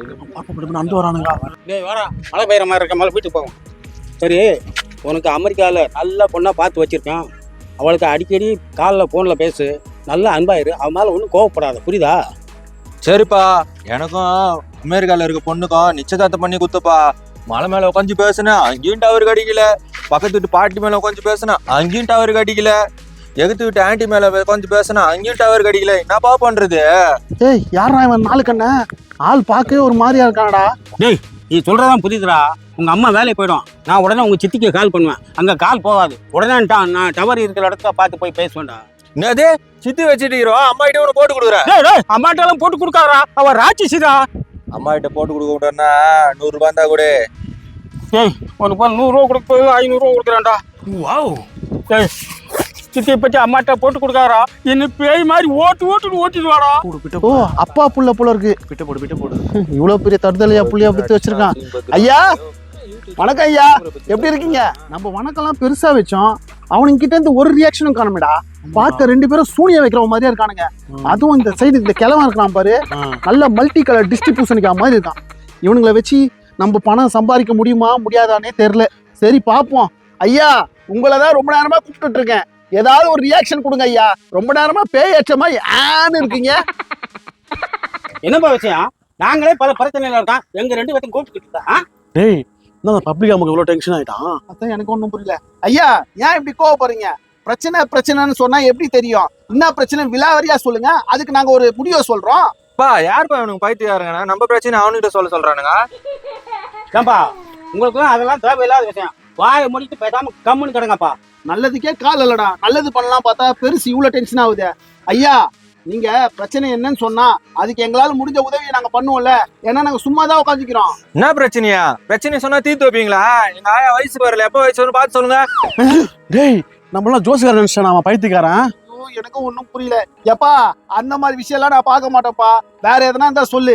பார்க்கப்பட்டு and வரானுங்க. டேய் வாடா. மழை பெய்யுற மாதிரி இருக்க? மேலே வீட்டுக்கு போவோம். சரி உனக்கு அமெரிக்காவில் நல்ல பொண்ணாக பார்த்து வச்சிருக்கேன். அவளுக்கு அடிக்கடி காலில் ஃபோனில் பேசு. நல்லா அன்பாயிரு. அவன் மேலே ஒன்றும் கோவப்படாத. புரியுதா? சரிப்பா. எனக்கும் அமெரிக்கால இருக்க பொண்ணுக்கும் நிச்சயதார்த்தம் பண்ணி குத்துப்பா மலை மேல உட்காந்து பேசுனேன் அங்கேயும் டவர் கிடைக்கல. பக்கத்து வீட்டு பாட்டி மேல உட்காந்து பேசுனேன் அங்கேயும் டவர் கிடைக்கல. எகுத்து வீட்டு ஆன்ட்டி மேல உட்காந்து பேசுனேன் அங்கேயும் டவர் கிடைக்கல. என்னப்பா பண்றது? ஏய் யாரா இவன் நாலு கண்ண ஆள் பார்க்கவே ஒரு மாதிரியா இருக்கானடா டேய் நீ சொல்கிறதான் புரியுதுடா. உங்கள் அம்மா வேலைக்கு போயிடும். நான் உடனே உங்கள் சித்திக்கு கால் பண்ணுவேன். அங்கே கால் போகாது. உடனே நான் டவர் இருக்கிற இடத்த பார்த்து போய் பேசுவேன்டா. என்னது சித்தி வச்சுட்டு அம்மா கிட்ட ஒன்று போட்டு கொடுக்குறேன். டேய் டேய் அம்மாட்டெல்லாம் போட்டு கொடுக்காரா அவ ராட்சசிடா அம்மா கிட்ட போட்டு கொடுக்க விட்டோன்னா நூறு ரூபாய் இருந்தா கூட. டேய் உனக்கு போய் நூறுரூவா கொடுக்க ஐநூறுரூவா கொடுக்குறான்டா. வாவ் டேய் சித்தி பற்றி அம்மாட்ட போட்டு கொடுக்காரா என்ன பேய் மாதிரி ஓட்டு ஓட்டுன்னு ஓட்டிடுவாடா. போடு பிட்ட ஓ அப்பா புள்ள புள்ள இருக்கு. பிட்ட போடு பிட்ட போடு. இவ்வளவு பெரிய தடுதலையா புள்ளியா பத்தி வச்சிருக்கான். ஐயா வணக்கம் ஐயா. எப்படி இருக்கீங்க? நம்ம வணக்கம்லாம் பெருசா வச்சோம். அவனுங்க கிட்ட இருந்து ஒரு ரியாக்ஷனும் காணுமேடா. பார்க்க ரெண்டு பேரும் சூனிய வைக்கிற மாதிரியா இருக்கானுங்க. அதுவும் இந்த சைடு இந்த கிழவன் இருக்கான் பாரு. நல்ல மல்டி கலர் டிஸ்ட்ரிபியூஷனுக்கு மாதிரி இருக்கான். இவனுங்களை வச்சு நம்ம பணம் சம்பாதிக்க முடியுமா முடியாதானே தெரியல. சரி பார்ப்போம். ஐயா உங்களை தான் ரொம்ப நேரமா கூப்பிட்டுட்டு இருக்கேன். ஏதாவது ஒரு ரியாக்ஷன் கொடுங்க ஐயா. ரொம்ப நேரமா பேய் ஏற்றமா ஏன்னு இருக்கீங்க. என்னப்பா விஷயம்? நாங்களே பல பிரச்சனையில இருக்கோம். எங்க ரெண்டு பேர்த்தையும் கூப்பிட்டுக்கிட்டு இருக்கா? டேய் என்ன பப்ளிக் நமக்கு இவ்வளோ டென்ஷன் ஆயிட்டான்? அதான் எனக்கு ஒன்றும் புரியல. ஐயா ஏன் இப்படி கோவப்படுறீங்க? பிரச்சனை பிரச்சனைன்னு சொன்னா எப்படி தெரியும்? என்ன பிரச்சனை? விலாவரியா சொல்லுங்க. அதுக்கு நாங்க ஒரு முடிவை சொல்றோம். பா யாருப்பா இவனுக்கு பைத்தியாருங்கண்ணா நம்ம பிரச்சனை அவனுகிட்ட சொல்ல சொல்றானுங்க. ஏன்பா உங்களுக்குலாம் அதெல்லாம் தேவையில்லாத விஷயம். வாயை முடிட்டு பேசாம கம்முன்னு கிடங்கப்பா. நல்லதுக்கே கால் இல்லடா. நல்லது பண்ணலாம் பார்த்தா பெருசு இவ்வளோ டென்ஷன் ஆகுது. ஐயா நீங்க பிரச்சனை என்னன்னு சொன்னா அதுக்கு எங்களால முடிஞ்ச உதவியை நாங்க பண்ணுவோம்ல. ஏன்னா நாங்க சும்மா தான் உட்காந்துக்கிறோம் என்ன பிரச்சனையா? பிரச்சனை சொன்னா தீர்த்து வைப்பீங்களா? எங்க ஆயா வயசு வரல எப்போ வயசு வரும்னு பார்த்து சொல்லுங்க. டேய் நம்மளாம் ஜோசிகாரன் நினைச்சேன் அவன் பைத்தியக்காரன். எனக்கும் ஒன்றும் புரியல. எப்பா அந்த மாதிரி விஷயம் எல்லாம் நான் பார்க்க மாட்டேன்ப்பா. வேற எதனா இருந்தா சொல்லு.